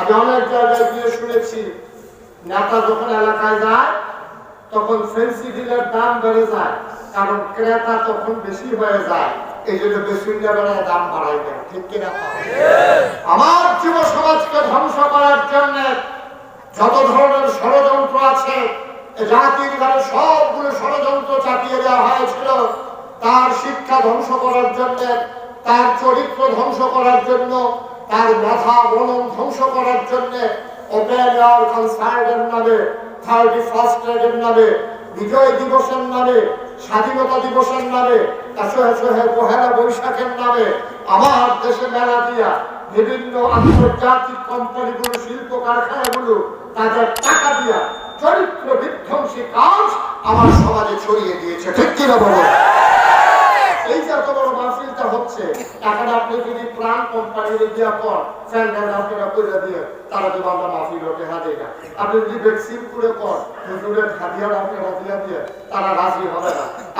আমি অনেক জায়গায় গিয়ে শুনেছি, নেতা যখন এলাকায় যায়, তখন ফেন্সিডিলের দাম বেড়ে যায়, কারণ ক্রেতা তখন বেশি হয়ে যায়, এই জন্য বেশি বেড়ায় দাম বাড়াই দেয়। ঠিক কিনা? আমার যুব সমাজকে ধ্বংস করার জন্য যত ধরনের ষড়যন্ত্র আছে জাতির ঘরে সবগুলো ষড়যন্ত্র চাপিয়ে দেওয়া হয়েছিল, তার শিক্ষা ধ্বংস করার জন্য, তার চরিত্র ধ্বংস করার জন্য তার মাথা বনন ধ্বংস করার জন্য নামে থার্টি ফার্স্ট এর নামে, বিজয় দিবসের নামে, স্বাধীনতা দিবসের নামে পহেলা বৈশাখের নামে আমার দেশে মেলা দিয়া বিভিন্ন আন্তর্জাতিক কোম্পানিগুলো, শিল্প কারখানাগুলো তাদের টাকা দিয়া চরিত্র বিধ্বংসী কাজ আমার সমাজে ছড়িয়ে দিয়েছে। ঠিক কিনা বলো এই যে এত বড় মাহফিলটা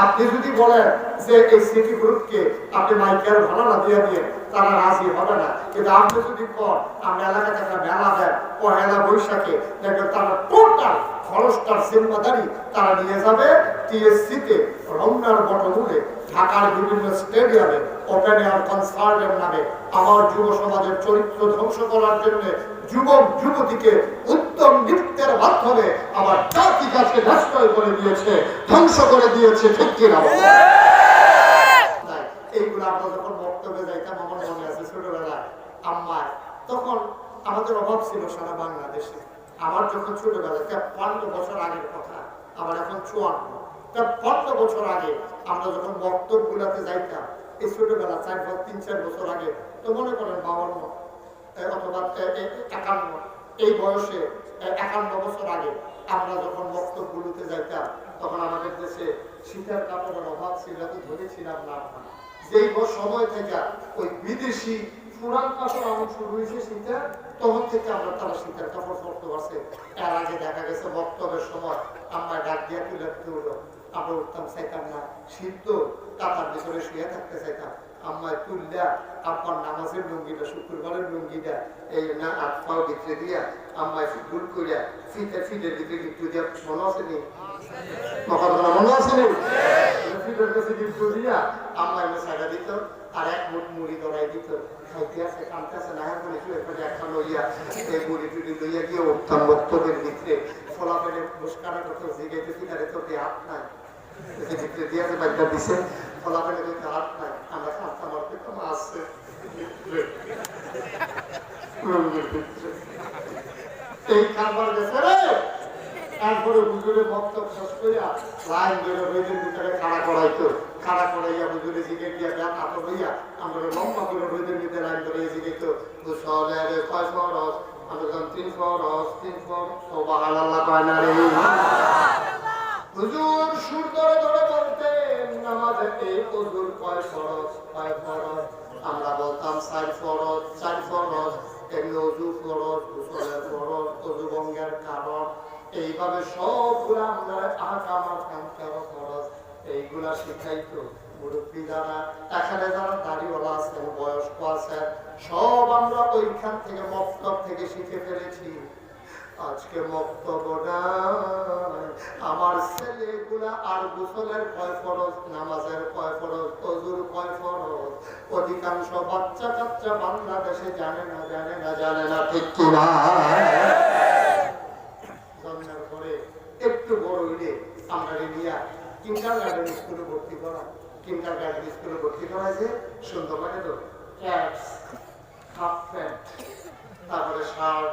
আপনি যদি বলেন যে এই সিটি গ্রুপকে আপনি মাইকের ভাড়া দিয়ে দিয়ে তারা রাজি হবে না। কিন্তু আপনি যদি কর আপনি এলাকাতে একটা মেলা দেন, পহেলা বৈশাখে দেখবেন তারা টোটাল খরচটার জিম্মাদারি তারা নিয়ে যাবে। টিএসসিতে রমনার বটমূলে ঢাকার বিভিন্ন স্টেডিয়ামে, ওপেন এয়ার কনসার্টের নামে আমার যুব সমাজের চরিত্র ধ্বংস করার জন্য যুবক যুবতীকে উত্তম নৃত্যের মাধ্যমে আমার জাতি কাছে নষ্ট করে দিয়েছে, ধ্বংস করে দিয়েছে ঠিক এইগুলো আমরা যখন বক্তব্যে যাইতাম আমার মনে আছে ছোটবেলায়? আম্মায়, তখন আমাদের অভাব ছিল সারা বাংলাদেশে। আমার যখন ছোটবেলায় তেপ্পান্ন বছর আগের কথা আমার এখন চুয়ান্ন। তেপ্পান্ন বছর আগে আমরা যখন বক্তব্যগুলাতে যাইতাম, এই ছোটবেলা চার তিন চার বছর আগে, তো মনে করেন বাবান্ন অথবা একান্ন, এই বয়সে একান্ন বছর আগে আমরা যখন বক্তব্যগুলোতে যাইতাম, তখন আমাদের দেশে শীতের কাপড়ের অভাব ছিল, এত ধরে না যেই সময় থেকে ওই বিদেশি পুরান কাপড় আমার শুরু হয়েছে শীতের তখন থেকে আমরা তারা শীতের কাপড় পরতে পারছে। এর আগে দেখা গেছে বক্তব্যের সময় আমরা ডাক দিয়ে তুলে তুললো আমরা উঠতাম চাইতাম না তো কাতার ভিতরে শুয়ে থাকতে চাইতাম। তুললা আব্বার নামাজের লুঙ্গিটা, শুক্রবারের লুঙ্গিটা, এই না হাত পাও ভিতরে দিয়া করিয়া ফিতে ভিতরে দিয়া, মনে আছে নি? মনে আছে নি? আর এক মুড়ি দিত। লইয়া এই মুড়ি টুড়ি গিয়ে ভিতরে ফলা পেলে মুস্কানা করতো জিগাইতে তোর হাত নাই। ভিতরে দিয়ে যে বাচ্চা দিছে ফলা পেলে হাত নাই। আমরা খাতাম আর পেতাম আসছে এই কারবার গেছে রে তারপরে হুজুরে বক্তব্য শেষ করিয়া লাইন ধরে রোদের ভিতরে খাড়া করাইতো। খাড়া করাইয়া হুজুরে জিগে দিয়া ব্যাপ হাত হইয়া আমরা লম্বা করে রোদের ভিতরে লাইন ধরে জিগেতো দুশো কয় ফরস আমরা তিন ফরস তিন ফরস সোবাহান আল্লাহ কয় না রে। হুজুর সুর ধরে ধরে বলতেন, নামাজে এই হুজুর কয় ফরস কয় ফরস আমরা বলতাম, চার ফরস চার ফরস এমনি অজু ফরস গোসলের ফরস অজু ভঙ্গের কারণ। এইভাবে সবগুলা আমরা আকাম আকাম কারও ফরস এইগুলা শিখাইতো মুরব্বী যারা এখানে যারা দাড়িওয়ালা আছেন, বয়স্ক আছেন, সব আমরা ওইখান থেকে মক্তব থেকে শিখে ফেলেছি। আজকে আমার ছেলেগুলা আর গোসলের কয় ফরজ, নামাজের কয় ফরজ, অজুর কয় ফরজ? অধিকাংশ বাচ্চা কাচ্চা বাংলাদেশে জানে না জানে না জানে না, ঠিক একটু বড় আমরা স্কুলে ভর্তি করা স্কুলে ভর্তি যে সুন্দর তো? তারপরে শার্ট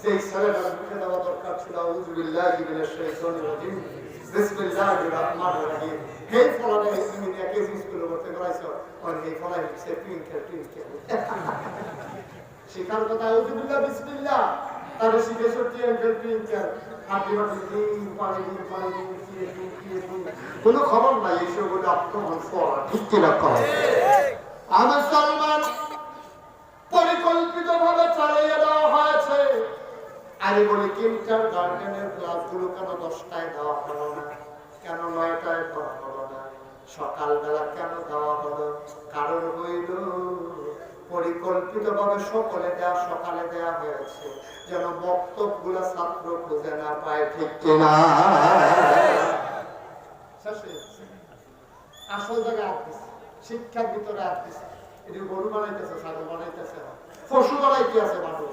ছেলেটার মুখে দেওয়া দরকার ছিল রহিম রহিম ফলানে তুমি আর শিখার কথা বিসমিল্লাহ তাহলে দিন কোনো খবর নাই এইসব বলে আক্রমণ করা ঠিক কিনা আমার সলমান পরিকল্পিত ভাবে চালিয়ে আমি বলি কিন্টার গার্ডেনের ক্লাসগুলো কেন দশটায় দেওয়া হলো না? কেন নয়টায় দেওয়া হলো না? সকালবেলা কেন দেওয়া হলো? কারণ হইল পরিকল্পিত ভাবে সকলে দেয়া, সকালে দেয়া হয়েছে। যেন বক্তব্যগুলো ছাত্র খুঁজে না পায় ঠিক কিনা। আসল জায়গায় আসতেছে শিক্ষার ভিতরে আসতেছে এটি গরু বানাইতেছে, ছাগল বানাইতেছে। পশু বানাইতে আছে মানুষ।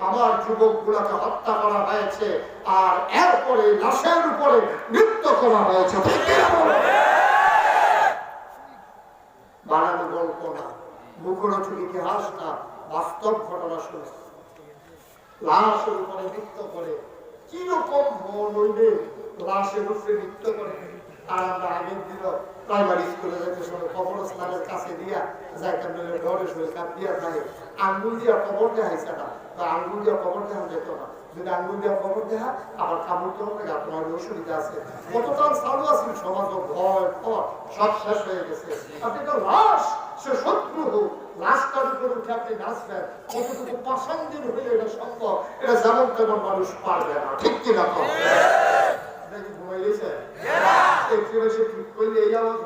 আমার যুবক গুলাকে হত্যা করা হয়েছে আর এরপরে লাশের উপরে নৃত্য করা হয়েছে? বানানো গল্প না মুখরোচক ইতিহাস না। বাস্তব ঘটনা শুনেছে লাশের উপরে নৃত্য করে কীরকম মন হইবে লাশের উপরে নৃত্য করে? আর আমরা আগের দিন প্রাইমারি স্কুলে যাইতে সময় কবরস্থানের কাছে দিয়া যাইতাম ঘরে শুয়ে কাপ দিয়া যায়। আঙ্গুল দিয়া কবর না। আঙ্গুল দিয়া কবর যেত না। যদি আঙ্গুল দিয়া কবর আবার কামড় আপনার অসুবিধা আছে কতটা চালু আছে, সমাজ ভয় ভয়, সব শেষ হয়ে গেছে। আপনি লাশ, সে শত্রু হোক লাশটার উপর উঠে আপনি নাচবেন। কতটুকু এটা সম্ভব, এটা যেমন তেমন মানুষ পারবে না। ঠিক কিনা কম দেখি একটু বেশি ঠিক করলে এই আওয়াজ